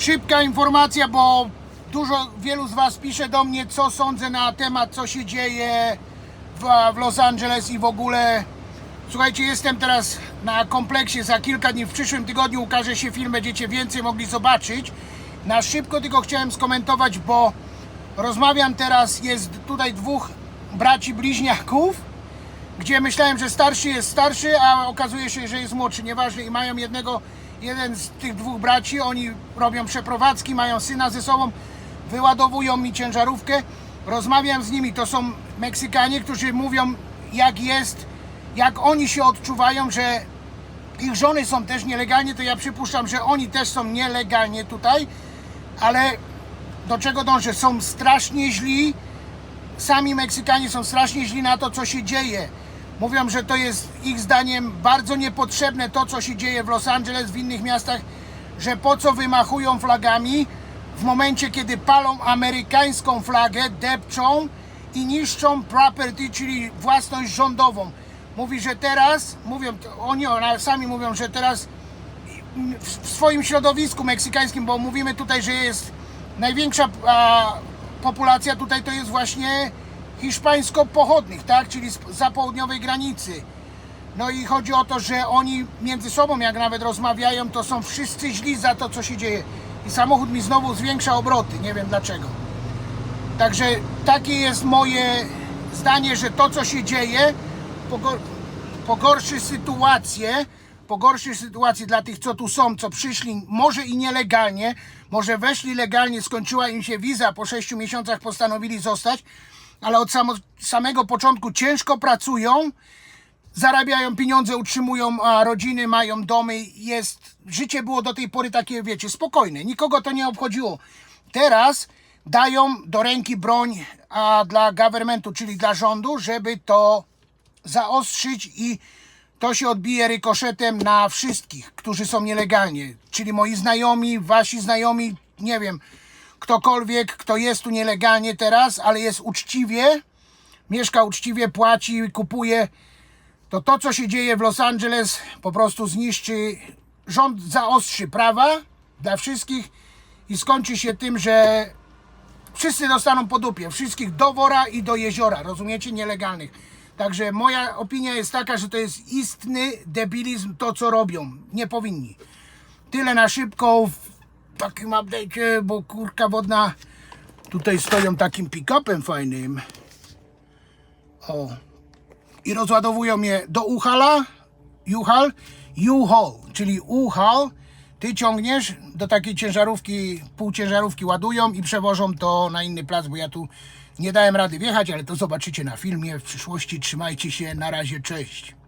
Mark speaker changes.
Speaker 1: Szybka informacja, bo dużo, wielu z Was pisze do mnie, co sądzę na temat, co się dzieje w, w Los Angeles i w ogóle. Słuchajcie, jestem teraz na kompleksie. Za kilka dni, w przyszłym tygodniu ukaże się film, będziecie więcej mogli zobaczyć. Na szybko tylko chciałem skomentować, bo rozmawiam teraz, jest tutaj dwóch braci bliźniaków, gdzie myślałem, że starszy jest starszy, a okazuje się, że jest młodszy, nieważne. I mają jednego, jeden z tych dwóch braci, oni robią przeprowadzki, mają syna ze sobą, wyładowują mi ciężarówkę. Rozmawiam z nimi, to są Meksykanie, którzy mówią, jak jest, jak oni się odczuwają, że ich żony są też nielegalnie, to ja przypuszczam, że oni też są nielegalnie tutaj, ale do czego dążę? Są strasznie źli, sami Meksykanie są strasznie źli na to, co się dzieje. Mówią, że to jest ich zdaniem bardzo niepotrzebne to, co się dzieje w Los Angeles, w innych miastach, że po co wymachują flagami w momencie, kiedy palą amerykańską flagę, depczą i niszczą property, czyli własność rządową. Mówi, że teraz, mówią, oni sami mówią, że teraz w swoim środowisku meksykańskim, bo mówimy tutaj, że jest największa a, populacja tutaj to jest właśnie hiszpańsko-pochodnych, tak? Czyli za południowej granicy. No i chodzi o to, że oni między sobą, jak nawet rozmawiają, to są wszyscy źli za to, co się dzieje. I samochód mi znowu zwiększa obroty, nie wiem dlaczego. Także takie jest moje zdanie, że to, co się dzieje, pogor- pogorszy sytuację, pogorszy sytuację dla tych, co tu są, co przyszli, może i nielegalnie, może weszli legalnie, skończyła im się wiza, po 6 miesiącach postanowili zostać, ale od samo, samego początku ciężko pracują, zarabiają pieniądze, utrzymują rodziny, mają domy, jest, życie było do tej pory takie, wiecie, spokojne, nikogo to nie obchodziło. Teraz dają do ręki broń a, dla governmentu, czyli dla rządu, żeby to zaostrzyć i to się odbije rykoszetem na wszystkich, którzy są nielegalnie. Czyli moi znajomi, wasi znajomi, nie wiem, ktokolwiek, kto jest tu nielegalnie teraz, ale jest uczciwie, mieszka uczciwie, płaci, kupuje, to to, co się dzieje w Los Angeles, po prostu zniszczy, rząd zaostrzy prawa dla wszystkich i skończy się tym, że wszyscy dostaną po dupie, wszystkich do wora i do jeziora, rozumiecie, nielegalnych. Także moja opinia jest taka, że to jest istny debilizm to, co robią. Nie powinni. Tyle na szybko takim update'cie, bo kurka wodna tutaj stoją takim pick-upem fajnym. O. I rozładowują mnie do Uchala, Juhal, U-Haul, czyli U-Haul. Ty ciągniesz do takiej ciężarówki, półciężarówki ładują i przewożą to na inny plac, bo ja tu nie dałem rady wjechać, ale to zobaczycie na filmie w przyszłości. Trzymajcie się, na razie, cześć.